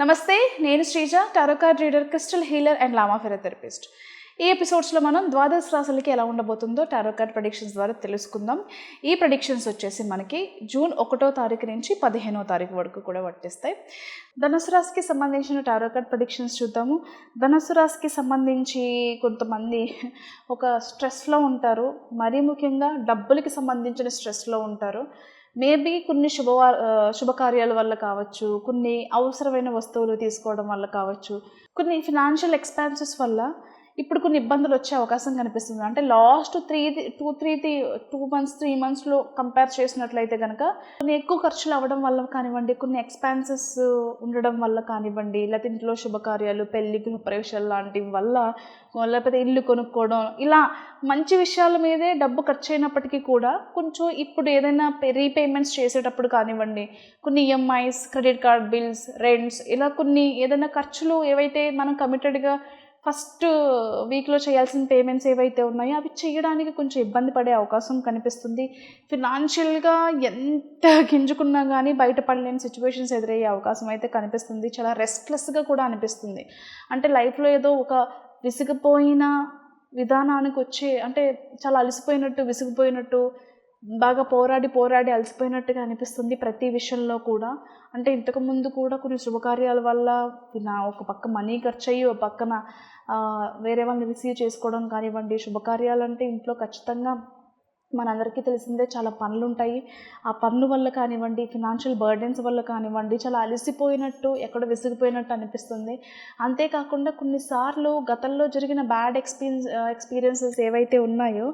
నమస్తే నేను Sreeja tarot card reader crystal healer and Lama Fera therapist ఈ ఎపిసోడ్స్లో మనం ద్వాదశ రాశులకి ఎలా ఉండబోతుందో టారోకార్డ్ ప్రొడిక్షన్స్ ద్వారా తెలుసుకుందాం. ఈ ప్రొడిక్షన్స్ వచ్చేసి మనకి జూన్ ఒకటో తారీఖు నుంచి పదిహేనో తారీఖు వరకు కూడా వర్తిస్తాయి. ధనుసు రాశికి సంబంధించిన టారోకార్డ్ ప్రొడిక్షన్స్ చూద్దాము. ధనుసు రాశికి సంబంధించి కొంతమంది ఒక స్ట్రెస్లో ఉంటారు. మరీ ముఖ్యంగా డబ్బులకి సంబంధించిన స్ట్రెస్లో ఉంటారు. మేబీ కొన్ని శుభవార శుభకార్యాల వల్ల కావచ్చు కొన్ని అవసరమైన వస్తువులు తీసుకోవడం వల్ల కావచ్చు కొన్ని ఫినాన్షియల్ ఎక్స్పెన్సెస్ వల్ల ఇప్పుడు కొన్ని ఇబ్బందులు వచ్చే అవకాశం కనిపిస్తుంది. అంటే last three two three two months three మంత్స్లో కంపేర్ చేసినట్లయితే కనుక కొన్ని ఎక్కువ ఖర్చులు అవ్వడం వల్ల కానివ్వండి కొన్ని ఎక్స్పెన్సెస్ ఉండడం వల్ల కానివ్వండి లేకపోతే ఇంట్లో శుభకార్యాలు పెళ్ళి గృహప్రవేశాలు లాంటివి వల్ల లేకపోతే ఇల్లు కొనుక్కోవడం ఇలా మంచి విషయాల మీదే డబ్బు ఖర్చు అయినప్పటికీ కూడా కొంచెం ఇప్పుడు ఏదైనా రీపేమెంట్స్ చేసేటప్పుడు కానివ్వండి కొన్ని EMIs credit card bills rents ఇలా కొన్ని ఏదైనా ఖర్చులు ఏవైతే మనం కమిటెడ్గా ఫస్ట్ వీక్లో చేయాల్సిన పేమెంట్స్ ఏవైతే ఉన్నాయో అవి చేయడానికి కొంచెం ఇబ్బంది పడే అవకాశం కనిపిస్తుంది. ఫినాన్షియల్గా ఎంత గింజుకున్నా కానీ బయటపడలేని సిచ్యువేషన్స్ ఎదురయ్యే అవకాశం అయితే కనిపిస్తుంది. చాలా రెస్ట్లెస్గా కూడా అనిపిస్తుంది. అంటే లైఫ్లో ఏదో ఒక విసిగిపోయిన విధానానికి వచ్చే అంటే చాలా అలసిపోయినట్టు విసిగిపోయినట్టు బాగా పోరాడి పోరాడి అలసిపోయినట్టుగా అనిపిస్తుంది ప్రతి విషయంలో కూడా. అంటే ఇంతకు ముందు కూడా కొన్ని శుభకార్యాల వల్ల నా ఒక పక్క మనీ ఖర్చు అయ్యి ఒక పక్కన వేరే వాళ్ళని రిసీవ్ చేసుకోవడం కానివ్వండి శుభకార్యాలు అంటే ఇంట్లో ఖచ్చితంగా మనందరికీ తెలిసిందే చాలా పనులు ఉంటాయి ఆ పనుల వల్ల కానివ్వండి ఫినాన్షియల్ బర్డెన్స్ వల్ల కానివ్వండి చాలా అలసిపోయినట్టు ఎక్కడ విసిగిపోయినట్టు అనిపిస్తుంది. అంతేకాకుండా కొన్నిసార్లు గతంలో జరిగిన బ్యాడ్ ఎక్స్పీరియన్స్ ఎక్స్పీరియన్సెస్ ఏవైతే ఉన్నాయో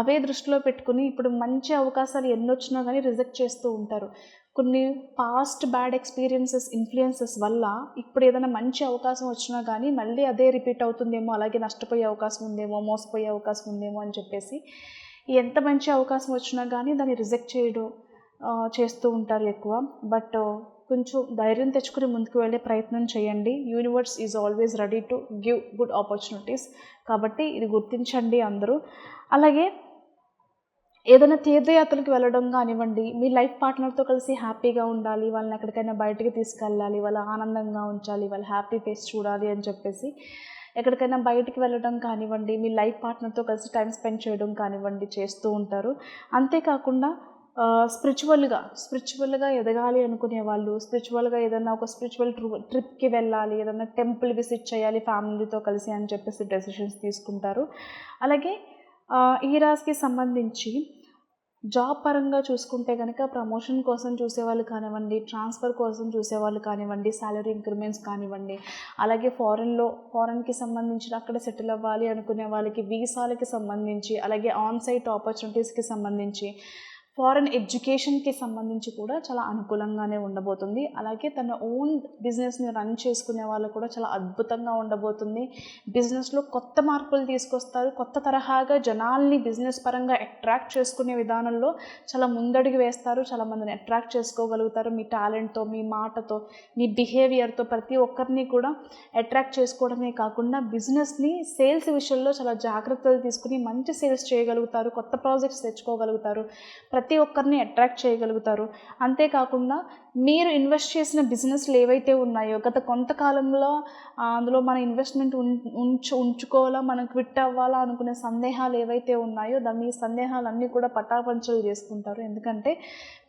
అవే దృష్టిలో పెట్టుకుని ఇప్పుడు మంచి అవకాశాలు ఎన్ని వచ్చినా కానీ రిజెక్ట్ చేస్తూ ఉంటారు. కొన్ని పాస్ట్ బ్యాడ్ ఎక్స్పీరియన్సెస్ ఇన్ఫ్లుయెన్సెస్ వల్ల ఇప్పుడు ఏదైనా మంచి అవకాశం వచ్చినా కానీ మళ్ళీ అదే రిపీట్ అవుతుందేమో అలాగే నష్టపోయే అవకాశం ఉందేమో మోసపోయే అవకాశం ఉందేమో అని చెప్పేసి ఎంత మంచి అవకాశం వచ్చినా కానీ దాన్ని రిజెక్ట్ చేయడం చేస్తూ ఉంటారు ఎక్కువ. బట్ కొంచెం ధైర్యం తెచ్చుకుని ముందుకు వెళ్ళే ప్రయత్నం చేయండి. Universe is always ready to give good opportunities కాబట్టి ఇది గుర్తించండి అందరూ. అలాగే ఏదైనా తీర్థయాత్రలకు వెళ్ళడం కానివ్వండి మీ లైఫ్ పార్ట్నర్తో కలిసి హ్యాపీగా ఉండాలి వాళ్ళని ఎక్కడికైనా బయటకు తీసుకెళ్ళాలి వాళ్ళ ఆనందంగా ఉంచాలి వాళ్ళ హ్యాపీ ఫేస్ చూడాలి అని చెప్పేసి ఎక్కడికైనా బయటికి వెళ్ళడం కానివ్వండి మీ లైఫ్ పార్ట్నర్తో కలిసి టైం స్పెండ్ చేయడం కానివ్వండి చేస్తూ ఉంటారు. అంతేకాకుండా స్పిరిచువల్గా స్పిరిచువల్గా ఎదగాలి అనుకునే వాళ్ళు స్పిరిచువల్గా ఏదైనా ఒక స్పిరిచువల్ ట్రూ ట్రిప్కి వెళ్ళాలి ఏదైనా టెంపుల్ విజిట్ చేయాలి ఫ్యామిలీతో కలిసి అని చెప్పేసి డెసిషన్స్ తీసుకుంటారు. అలాగే ఈ రాశికి సంబంధించి జాబ్ పరంగా చూసుకుంటే కనుక ప్రమోషన్ కోసం చూసేవాళ్ళు కానివ్వండి ట్రాన్స్ఫర్ కోసం చూసేవాళ్ళు కానివ్వండి శాలరీ ఇంక్రిమెంట్స్ కానివ్వండి అలాగే ఫారెన్లో ఫారెన్కి సంబంధించిన అక్కడ సెటిల్ అవ్వాలి అనుకునే వాళ్ళకి వీసాలకి సంబంధించి అలాగే ఆన్ సైట్ ఆపర్చునిటీస్కి సంబంధించి ఫారెన్ ఎడ్యుకేషన్కి సంబంధించి కూడా చాలా అనుకూలంగానే ఉండబోతుంది. అలాగే తన ఓన్ బిజినెస్ని రన్ చేసుకునే వాళ్ళు కూడా చాలా అద్భుతంగా ఉండబోతుంది. బిజినెస్లో కొత్త మార్పులు తీసుకొస్తారు. కొత్త తరహాగా జనాల్ని బిజినెస్ పరంగా అట్రాక్ట్ చేసుకునే విధానంలో చాలా ముందడుగు వేస్తారు. చాలా మందిని అట్రాక్ట్ చేసుకోగలుగుతారు. మీ టాలెంట్తో మీ మాటతో మీ బిహేవియర్తో ప్రతి ఒక్కరిని కూడా అట్రాక్ట్ చేసుకోవడమే కాకుండా బిజినెస్ని సేల్స్ విషయంలో చాలా జాగ్రత్తలు తీసుకుని మంచి సేల్స్ చేయగలుగుతారు. కొత్త ప్రాజెక్ట్స్ తెచ్చుకోగలుగుతారు. ప్రతి ప్రతి ఒక్కరిని అట్రాక్ట్ చేయగలుగుతారు. అంతేకాకుండా మీరు ఇన్వెస్ట్ చేసిన బిజినెస్లు ఏవైతే ఉన్నాయో గత కొంతకాలంలో అందులో మన ఇన్వెస్ట్మెంట్ ఉంచు ఉంచుకోవాలా మనం క్విట్ అవ్వాలా అనుకునే సందేహాలు ఏవైతే ఉన్నాయో దాని మీ సందేహాలన్నీ కూడా పటాపంచలు చేసుకుంటారు. ఎందుకంటే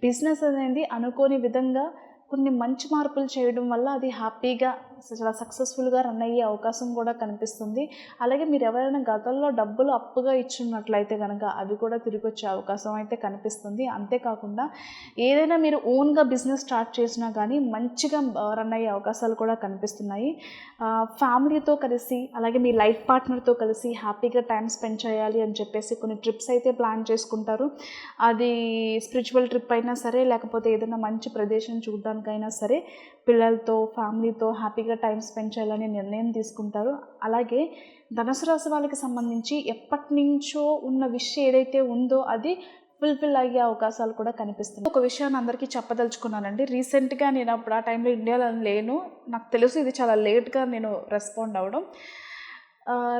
బిజినెస్ అనేది అనుకోని విధంగా కొన్ని మంచి మార్పులు చేయడం వల్ల అది హ్యాపీగా చాలా సక్సెస్ఫుల్గా రన్ అయ్యే అవకాశం కూడా కనిపిస్తుంది. అలాగే మీరు ఎవరైనా గతంలో డబ్బులు అప్పుగా ఇచ్చున్నట్లయితే కనుక అవి కూడా తిరిగి వచ్చే అవకాశం అయితే కనిపిస్తుంది. అంతేకాకుండా ఏదైనా మీరు ఓన్గా బిజినెస్ స్టార్ట్ చేసినా కానీ మంచిగా రన్ అయ్యే అవకాశాలు కూడా కనిపిస్తున్నాయి. ఫ్యామిలీతో కలిసి అలాగే మీ లైఫ్ పార్ట్నర్తో కలిసి హ్యాపీగా టైం స్పెండ్ చేయాలి అని చెప్పేసి కొన్ని ట్రిప్స్ అయితే ప్లాన్ చేసుకుంటారు. అది స్పిరిచువల్ ట్రిప్ అయినా సరే లేకపోతే ఏదైనా మంచి ప్రదేశం చూడడానికైనా సరే పిల్లలతో ఫ్యామిలీతో హ్యాపీగా టైం స్పెండ్ చేయాలని నిర్ణయం తీసుకుంటారు. అలాగే ధనుసు రాశి వాళ్ళకి సంబంధించి ఎప్పటి నుంచో ఉన్న విషయం ఏదైతే ఉందో అది ఫుల్ఫిల్ అయ్యే అవకాశాలు కూడా కనిపిస్తుంది ఒక విషయాన్ని అందరికీ చెప్పదలుచుకున్నానండి. రీసెంట్గా నేను అప్పుడు ఆ టైంలో ఇండియాలో లేను. నాకు తెలుసు ఇది చాలా లేట్గా నేను రెస్పాండ్ అవ్వడం.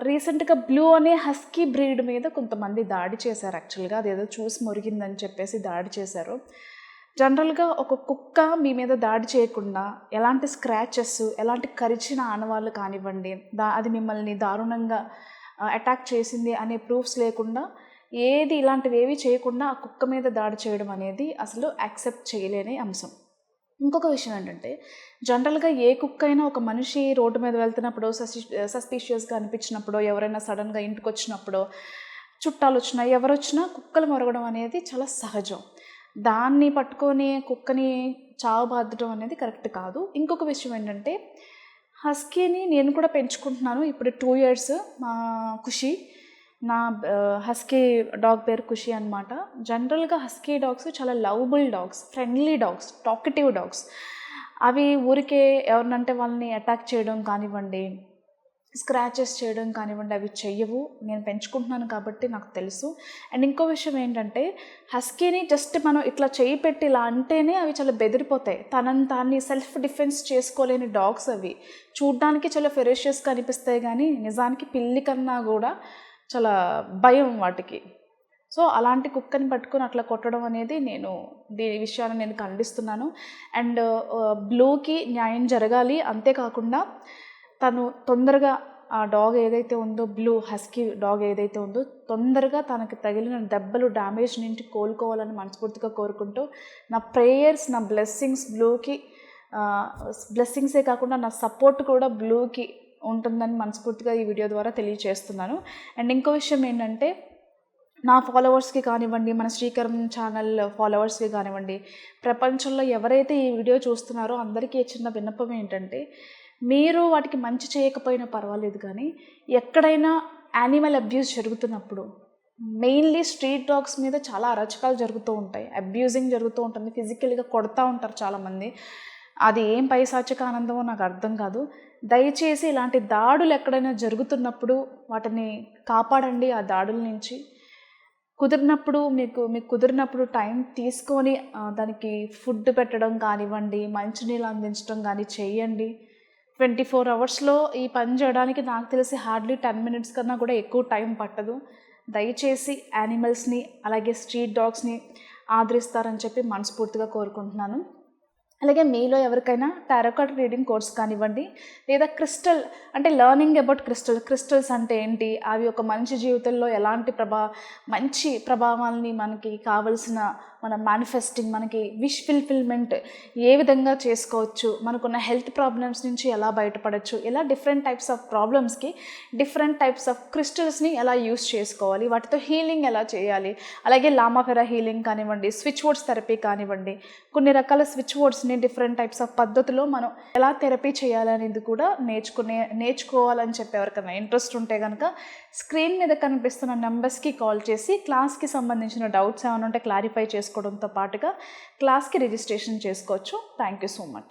రీసెంట్గా బ్లూ అనే హస్కీ బ్రీడ్ మీద కొంతమంది దాడి చేశారు యాక్చువల్గా. అదేదో చూసి మురిగిందని చెప్పేసి దాడి చేశారు. జనరల్గా ఒక కుక్క మీ మీద దాడి చేయకుండా ఎలాంటి స్క్రాచెస్ ఎలాంటి కరిచిన ఆనవాళ్ళు కానివ్వండి దా అది మిమ్మల్ని దారుణంగా అటాక్ చేసింది అనే ప్రూఫ్స్ లేకుండా ఏది ఇలాంటివి ఏవి చేయకుండా ఆ కుక్క మీద దాడి చేయడం అనేది అసలు యాక్సెప్ట్ చేయలేని అంశం. ఇంకొక విషయం ఏంటంటే జనరల్గా ఏ కుక్క అయినా ఒక మనిషి రోడ్డు మీద వెళ్తున్నప్పుడు సస్పి సస్పీషియస్గా అనిపించినప్పుడు ఎవరైనా సడన్గా ఇంటికి వచ్చినప్పుడు చుట్టాలు వచ్చినా ఎవరు వచ్చినా కుక్కలు మొరగడం అనేది చాలా సహజం. దాన్ని పట్టుకొని కుక్కని చావు బాధడం అనేది కరెక్ట్ కాదు. ఇంకొక విషయం ఏంటంటే హస్కీని నేను కూడా పెంచుకుంటున్నాను. ఇప్పుడు టూ ఇయర్స్ మా ఖుషి నా హస్కీ డాగ్ పేరు ఖుషి అనమాట జనరల్గా హస్కీ డాగ్స్ చాలా lovable dogs friendly dogs talkative dogs. అవి ఊరికే ఎవరినంటే వాళ్ళని అటాక్ చేయడం కానివ్వండి స్క్రాచెస్ చేయడం కానివ్వండి అవి చెయ్యవు. నేను పెంచుకుంటున్నాను కాబట్టి నాకు తెలుసు. అండ్ ఇంకో విషయం ఏంటంటే హస్కీని జస్ట్ మనం ఇట్లా చేయి పెట్టి ఇలా అంటేనే అవి చాలా బెదిరిపోతాయి. తనని తాన్ని సెల్ఫ్ డిఫెన్స్ చేసుకోలేని డాగ్స్ అవి. చూడ్డానికి చాలా ఫెరోషియస్గా అనిపిస్తాయి కానీ నిజానికి పిల్లి కన్నా కూడా చాలా భయం వాటికి. సో అలాంటి కుక్కని పట్టుకొని అట్లా కొట్టడం అనేది నేను దీని విషయాన్ని నేను ఖండిస్తున్నాను. అండ్ బ్లూకి న్యాయం జరగాలి. అంతేకాకుండా తను తొందరగా ఆ డాగ్ ఏదైతే ఉందో బ్లూ హస్కీ డాగ్ ఏదైతే ఉందో తొందరగా తనకు తగిలిన దెబ్బలు డ్యామేజ్ నుంచి కోలుకోవాలని మనస్ఫూర్తిగా కోరుకుంటూ నా ప్రేయర్స్ నా బ్లెస్సింగ్స్ బ్లూకి బ్లెస్సింగ్సే కాకుండా నా సపోర్ట్ కూడా బ్లూకి ఉంటుందని మనస్ఫూర్తిగా ఈ వీడియో ద్వారా తెలియజేస్తున్నాను అండ్ ఇంకో విషయం ఏంటంటే నా ఫాలోవర్స్కి కానివ్వండి మన శ్రీకరం ఛానల్ ఫాలోవర్స్కి కానివ్వండి ప్రపంచంలో ఎవరైతే ఈ వీడియో చూస్తున్నారో అందరికీ చిన్న విన్నపం ఏంటంటే మీరు వాటికి మంచి చేయకపోయినా పర్వాలేదు కానీ ఎక్కడైనా యానిమల్ అబ్యూస్ జరుగుతున్నప్పుడు మెయిన్లీ స్ట్రీట్ డాగ్స్ మీద చాలా అరచకాలు జరుగుతూ ఉంటాయి. అబ్యూజింగ్ జరుగుతూ ఉంటుంది. ఫిజికల్గా కొడతా ఉంటారు చాలామంది. అది ఏం పైశాచిక ఆనందమో నాకు అర్థం కాదు. దయచేసి ఇలాంటి దాడులు ఎక్కడైనా జరుగుతున్నప్పుడు వాటిని కాపాడండి ఆ దాడుల నుంచి. కుదిరినప్పుడు మీకు మీకు కుదిరినప్పుడు టైం తీసుకొని దానికి ఫుడ్ పెట్టడం కానివ్వండి మంచినీళ్ళు అందించడం కానీ చేయండి. ట్వంటీ ఫోర్ అవర్స్లో ఈ పని చేయడానికి నాకు తెలిసి హార్డ్లీ టెన్ మినిట్స్ కన్నా కూడా ఎక్కువ టైం పట్టదు. దయచేసి యానిమల్స్ని అలాగే స్ట్రీట్ డాగ్స్ని ఆదరిస్తారని చెప్పి మనస్ఫూర్తిగా కోరుకుంటున్నాను. అలాగే మీలో ఎవరికైనా టారోకాట్ రీడింగ్ కోర్స్ కానివ్వండి లేదా క్రిస్టల్ అంటే లర్నింగ్ అబౌట్ క్రిస్టల్ క్రిస్టల్స్ అంటే ఏంటి అవి ఒక మంచి జీవితంలో ఎలాంటి ప్రభా మంచి ప్రభావాల్ని మనకి కావలసిన మన మేనిఫెస్టింగ్ మనకి విష్ ఫిల్ఫిల్మెంట్ ఏ విధంగా చేసుకోవచ్చు మనకున్న హెల్త్ ప్రాబ్లమ్స్ నుంచి ఎలా బయటపడచ్చు ఇలా డిఫరెంట్ టైప్స్ ఆఫ్ ప్రాబ్లమ్స్కి డిఫరెంట్ టైప్స్ ఆఫ్ క్రిస్టల్స్ని ఎలా యూస్ చేసుకోవాలి వాటితో హీలింగ్ ఎలా చేయాలి అలాగే లామాఫెరా హీలింగ్ కానివ్వండి స్విచ్ వర్డ్స్ థెరపీ కానివ్వండి కొన్ని రకాల స్విచ్ వర్డ్స్ని డిఫరెంట్ టైప్స్ ఆఫ్ పద్ధతిలో మనం ఎలా థెరపీ చేయాలనేది కూడా నేర్చుకునే నేర్చుకోవాలని చెప్పి ఎవరికైనా ఇంట్రెస్ట్ ఉంటే కనుక స్క్రీన్ మీద కనిపిస్తున్న నెంబర్స్కి కాల్ చేసి క్లాస్కి సంబంధించిన డౌట్స్ ఏమైనా ఉంటే క్లారిఫై చేసుకోవడంతో పాటుగా క్లాస్కి రిజిస్ట్రేషన్ చేసుకోవచ్చు. Thank you so much.